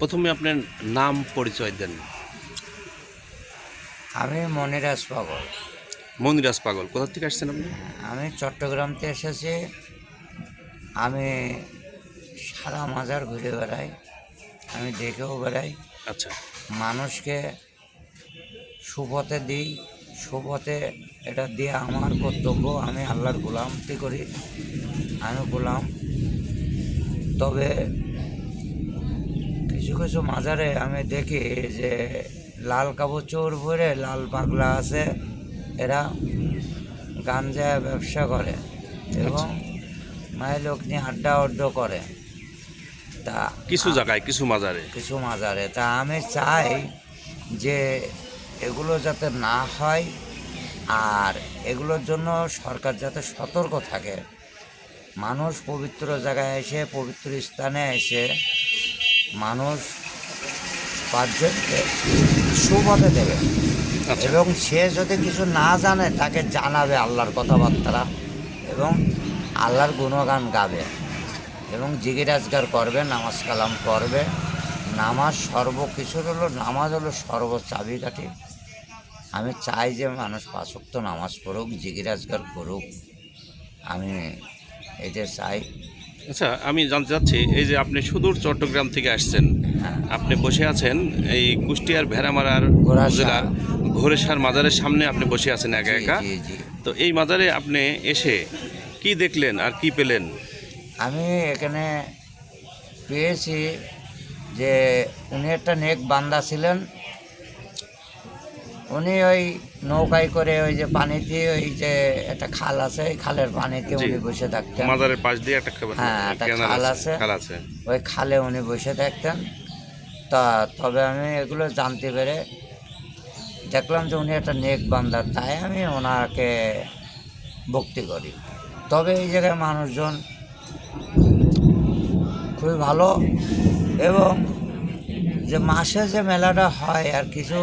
প্রথমে আপনার নাম পরিচয় দেন। আমি মনিরাজ পাগল। মনিরাজ পাগল কোথা থেকে আসছেন আপনি? আমি চট্টগ্রাম থেকে এসেছি। আমি সারা মাজার ঘুরে বেড়াই আমি দেখেও বেড়াই। আচ্ছা। মানুষকে সুপথে দিই সুপথে এটা দিয়ে আমার কর্তব্য আমি আল্লাহর গোলামতি করি আমি গোলাম। তবে কিছু কিছু মাজারে আমি দেখি যে লাল কাপড় চোর পরে লাল পাগলা আছে। এরা গাঞ্জা ব্যবসা করে এবং মায়ের লোক নিয়ে আড্ডা অড্ড করে। তা কিছু জায়গায় কিছু মাজারে? কিছু মাজারে। তা আমি চাই যে এগুলো যাতে না হয় আর এগুলোর জন্য সরকার যাতে সতর্ক থাকে। মানুষ পবিত্র জায়গায় এসে পবিত্র স্থানে এসে মানুষ পাঁচজনকে সুপথে দেবে। আচ্ছা। এবং সে যদি কিছু না জানে তাকে জানাবে আল্লাহর কথাবার্তা এবং আল্লাহর গুণগান গাবে এবং জিগিরাজগার করবে নামাজ কালাম করবে নামাজ সর্বকিছুর হলো নামাজ হলো সর্ব চাবিকাঠি। আমি চাই যে মানুষ পাঁচক্ত নামাজ পড়ুক জিগিরাজগার করুক। আমি এটা চাই। আচ্ছা আমি জানতে চাচ্ছি এই যে আপনি সুদূর চট্টগ্রাম থেকে আসছেন আপনি বসে আছেন এই কুষ্টিয়ার ভেড়ামারার। জেলার ঘোরেশার মাজারের সামনে আপনি বসে আছেন একা একা। তো এই মাজারে আপনি এসে কি দেখলেন আর কি পেলেন? আমি এখানে পেয়েছি যে উনি একটা নেক বান্দা ছিলেন উনি ওই নৌকায় করে ওই যে পানিতে ওই যে একটা খাল আছে ওই খালের পানিতে। উনি বসে থাকতেন মাজারের পাশ দিয়ে একটা হ্যাঁ, একটা খাল আছে আছে। খাল আছে ওই খালে উনি বসে থাকতেন তা তবে আমি এগুলো জানতে পেরে দেখলাম যে উনি একটা নেক বান্দার তাই আমি ওনাকে ভক্তি করি তবে এই জায়গায় মানুষজন খুবই ভালো এবং যে মাসে যে মেলাটা হয় আর কিছু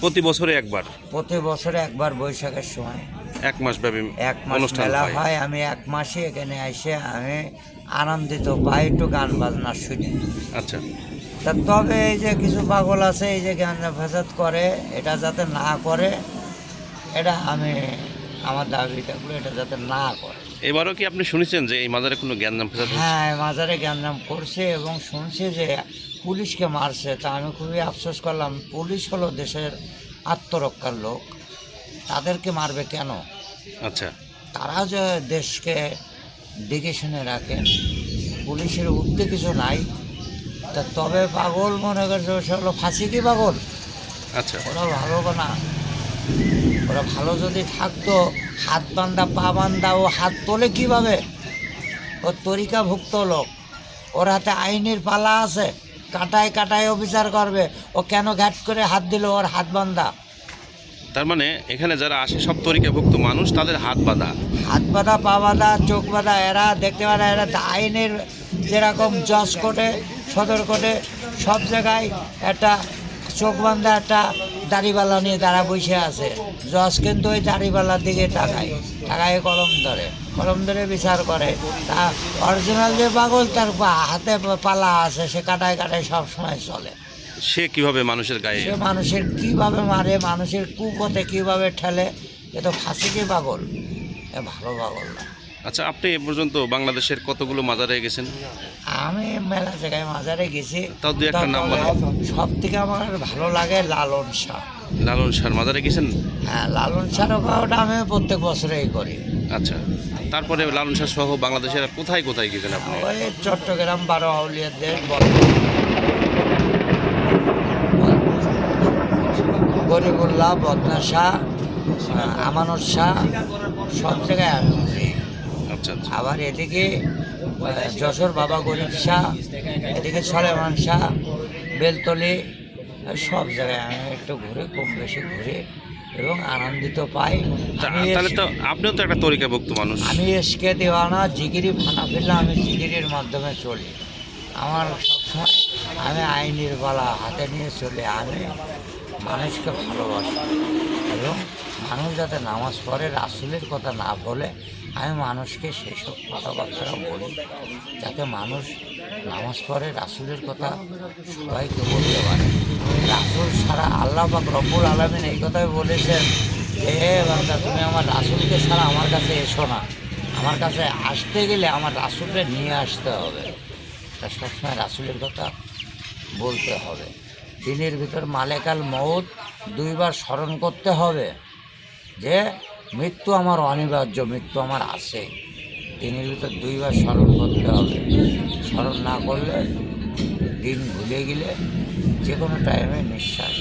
প্রতি বছরে একবার? প্রতি বছরে একবার বৈশাখের সময়। এক মাস ব্যাপী এক মাস অনুষ্ঠান মেলা হয়। হয় আমি এক মাসে এখানে এসে আমি আনন্দিত পাই একটু গান বাজনা শুনি। আচ্ছা। তা তবে এই যে কিছু পাগল আছে এই যে গান ফেসাদ করে এটা যাতে না করে এটা আমি আমার দাবিটাগুলো এটা যাতে না করে। এবারও কি আপনি শুনেছেন যে এই মাজারে কোনো হচ্ছে? হ্যাঁ মাজারে গ্যাঞ্জাম করছে এবং শুনছে যে পুলিশকে মারছে। তা আমি খুবই আফসোস করলাম। পুলিশ হলো দেশের আত্মরক্ষার লোক। তাদেরকে মারবে কেন? আচ্ছা। তারা যে দেশকে দেখে শুনে রাখে পুলিশের উদ্যোগ কিছু নাই। তা তবে পাগল মনে করছে সে হলো ফাঁসি কি পাগল? আচ্ছা। ওরা ভালো না? ওরা ভালো যদি থাকতো হাত বান্ধা পা বান্ধা ও হাত তোলে কীভাবে? ও তরিকাভুক্ত লোক। ওর হাতে আইনের পালা আছে কাটায় কাটায় অবিচার করবে। ও কেন ঘাট করে হাত দিল ওর হাত বান্ধা? তার মানে এখানে যারা আসে সব তরিকাভুক্ত মানুষ তাদের হাত বাঁধা। হাত বাঁধা পা বাঁধা চোখ বাঁধা এরা দেখতে পারে এরা তা আইনের যেরকম জজ কোর্টে সদর কোর্টে সব জায়গায় একটা চোখ বান্ধা একটা দাড়িপাল্লা নিয়ে তারা বসে আছে। জজ কিন্তু ওই দাড়িপাল্লার দিকে টাকায় টাকায় কলম ধরে। কলম ধরে বিচার করে। তা অরিজিনাল যে পাগল তার হাতে পালা আছে সে কাটায় কাটায় সব সময় চলে। সে কীভাবে মানুষের গায়ে? সে মানুষের কীভাবে মারে মানুষের কুপথে কীভাবে ঠেলে এ তো ফাঁসি কি পাগল? এ ভালো পাগল না। আচ্ছা আপনি এ পর্যন্ত বাংলাদেশের কতগুলো মাজারে গেছেন? আমি মেলা জায়গায় মাজারে গেছি। তাও দুই একটা নাম সব থেকে আমার ভালো লাগে লালন শাহ। লালন শাহ মাজারে গেছেন? হ্যাঁ লালন শাহ ওটা আমি প্রত্যেক বছরেই করি। আচ্ছা তারপরে লালন শাহ সহ বাংলাদেশের কোথায় কোথায় গেছেন আপনি? ওই চট্টগ্রাম বারো আউলিয়ার দেশ গরিবুল্লাহ বদনা শাহ আমানত শাহ সব জায়গায় আমি। আচ্ছা আচ্ছা। আবার এদিকে যশোর বাবা গরিব শাহ এদিকে সলেমান শাহ বেলতলি সব জায়গায় আমি একটু ঘুরে কম বেশি ঘুরে এবং আনন্দিত পাই। তাহলে তো আপনিও তো একটা তরিকাভুক্ত মানুষ। আমি এসকে দেওয়ানা জিগিরি ফানা ফেললে আমি জিগিরির মাধ্যমে চলি। আমার সবসময় আমি আইনের বালা হাতে নিয়ে চলে আমি মানুষকে ভালোবাসি। এবং মানুষ যাতে নামাজ পড়ে রাসুলের কথা না বলে আমি মানুষকে সেই সব কথাবার্তা বলি, যাতে মানুষ নামাজ পড়ে, রাসুলের কথা সবাইকে বলতে পারে। রাসুল ছাড়া আল্লাহ পাক রব্বুল আলমিন এই কথাই বলেছেন এ বান্দা, তুমি আমার রাসুলকে ছাড়া আমার কাছে এসো না। আমার কাছে আসতে গেলে আমার রাসুলকে নিয়ে আসতে হবে। সবসময় রাসুলের কথা বলতে হবে। দিনের ভিতর মালেকাল মৌত দুইবার স্মরণ করতে হবে যে মৃত্যু আমার অনিবার্য, মৃত্যু আমার আসে। দিনের ভিতর দুইবার স্মরণ করতে হবে। স্মরণ না করলে দিন ভুলে গেলে যে কোনো টাইমে নিঃশ্বাস